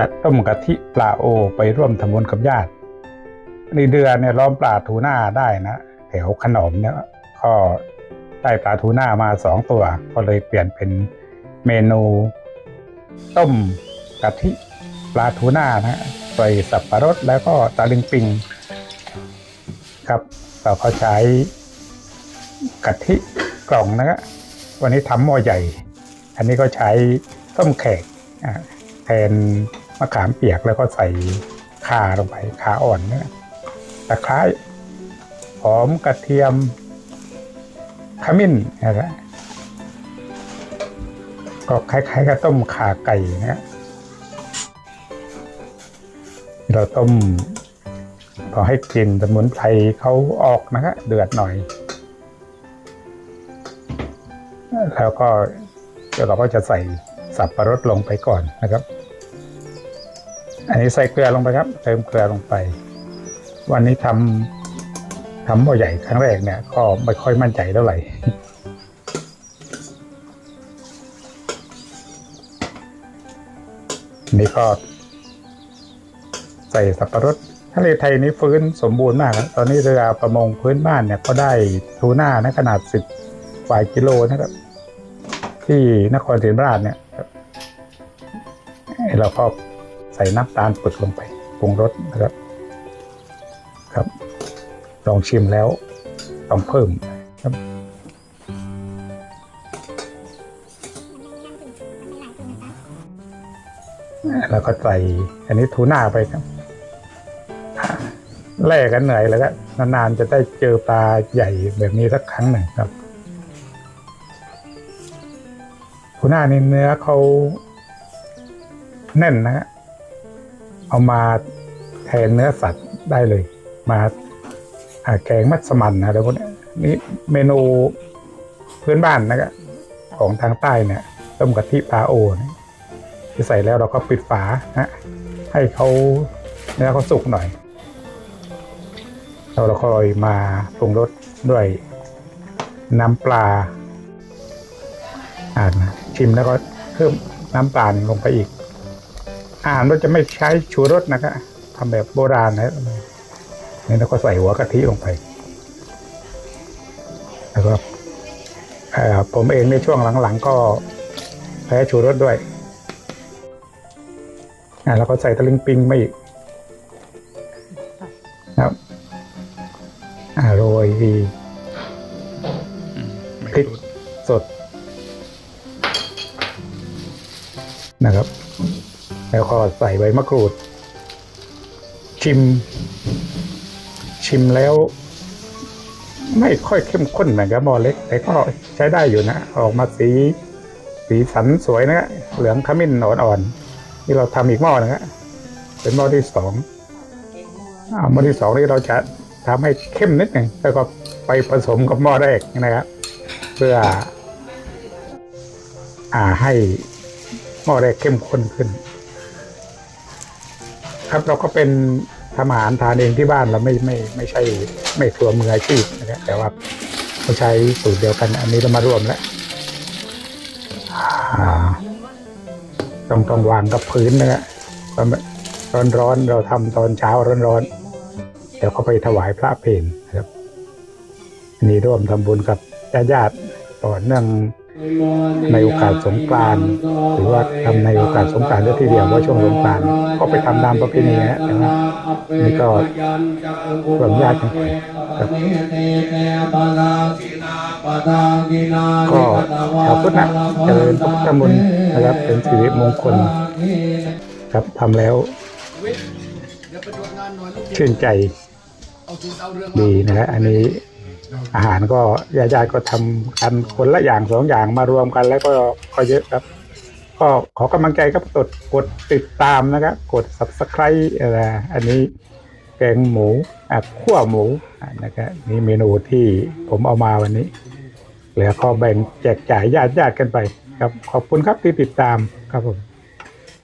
จะต้มกะทิปลาโอไปร่วมทำบุญกับญาติในเดือนเนี่ยล้อมปลาทูน่าได้นะแถวขนมเนี่ยก็ได้ปลาทูน่ามาสองตัว ก็เลยเปลี่ยนเป็นเมนู ต้มกะทิปลาทูน่านะใส่สับปะรดแล้วก็ตะลิงปิง ครับเราก็ใช้กะทิกล่องนะครับวันนี้ทำหม้อใหญ่ อันนี้ก็ใช้ต้มแขกแทน มะขามเปียกแล้วก็ใส่ข่าลงไปข่าอ่อนนะตะไคร้หอมกระเทียมขมิ้นนะครับก็คล้ายๆกับต้มข่าไก่นะเราต้มพอให้กลิ่นสมุนไพรเขาออกนะครับเดือดหน่อย แล้วก็เดี๋ยวเราก็จะใส่สับปะรดลงไปก่อนนะครับ อันนี้ใส่เกลือลงไปครับ เติมเกลือลงไป วันนี้ทำทำหม้อใหญ่ครั้งแรกเนี่ย ก็ไม่ค่อยมั่นใจเท่าไหร่นี่ก็ ใส่สับปะรดทะเลไทยนี้ฟื้นสมบูรณ์มาก ตอนนี้เรือประมงพื้นบ้านเนี่ยก็ได้ทูน่านะขนาดสิบกว่ากิโลนะครับ ที่นครศรีธรรมราชเนี่ยครับเราก็ ส่น้ำตาลปึกลงไปปรุงรสนะครับครับ ลองชิมแล้วต้องเพิ่มครับแล้วก็ใส่อันนี้ทูน่าไปครับแล่กันเหนื่อยแล้วก็นานๆจะได้เจอปลาใหญ่แบบนี้สักครั้งหนึ่งครับทูน่านี่เนื้อเขาแน่นนะฮะ เอามาแทนเนื้อสัตว์ได้เลย มาแกงมัสมั่นนะแล้วพวกนี้นี่เมนูพื้นบ้านนะครับของทางใต้เนี่ยต้มกะทิปลาโอนะที่ใส่แล้วเราก็ปิดฝานะให้เขาเนื้อเขาสุกหน่อยแล้วเราคอยมาปรุงรสด้วยน้ำปลาอ่านนะชิมแล้วก็เพิ่มน้ำตาลลงไปอีก อาหารเราจะไม่ใช้ชูรสนะครับทำแบบโบราณนะนี่เราก็ใส่หัวกะทิลงไปแล้วก็เอ่อผมเองในช่วงหลังๆ ก็แพ้ชูรสด้วยอ่าแล้วก็ใส่ตะลิงปิงมาอีกครับอ่าโรยดีพริกสดนะครับ แล้วก็ใส่ใบมะกรูด ชิม ชิมแล้ว ไม่ค่อยเข้มข้นเหมือนกับหม้อเล็ก แต่ก็ใช้ได้อยู่นะ ออกมาสีสีสันสวยนะเหลืองขมิ้นอ่อนๆที่เราทำอีกหม้อหนึงอะเป็นหม้อที่สองหม้อที่สองนี่เราจะทำให้เข้มนิดหนึ่งแล้วก็ไปผสมกับหม้อแรกนะครับ เพื่ออ่าให้หม้อแรกเข้มข้นขึ้น ครับเราก็เป็นทำอาหารทานเองที่บ้านเราไม่ไม่ไม่ใช่ไม่ครัวมืออาชีพนะครับแต่ว่าเราใช้สูตรเดียวกัน อันนี้เรามารวมแล้วต้องต้องวางกับพื้นนะฮะร้อนร้อนเราทำตอนเช้าร้อนร้อนเดี๋ยวเขาไปถวายพระเพลนะครับ อันนี้ร่วมทำบุญกับญาติญาติต่อเนื่อง ในโอกาสสงกรานต์หรือว่าทำในโอกาสสงกรานต์ด้วยทีเดียวว่าช่วงสงกรานต์ก็ไปทำตามประเพณีนะแต่ว่านี่ก็รวมญาติกันไปครับก็ชาวพุทธนะเจริญพระพุทธมนต์นะครับเป็นสิริมงคล ครับทำแล้วชื่นใจดีนะฮะอันนี้ อาหารก็ญาติๆก็ทำกันคนละอย่างสองอย่างมารวมกันแล้วก็ก็เยอะครับ ก็ขอกำลังใจครับกดกดติดตามนะครับ กด subscribe อะไรอันนี้แกงหมูอะขั่วหมูนะครับนี่เมนูที่ผมเอามาวันนี้แล้วก็แบ่งแจกจ่ายญาติญาติๆกันไป ครับขอบคุณครับที่ติดตามครับผม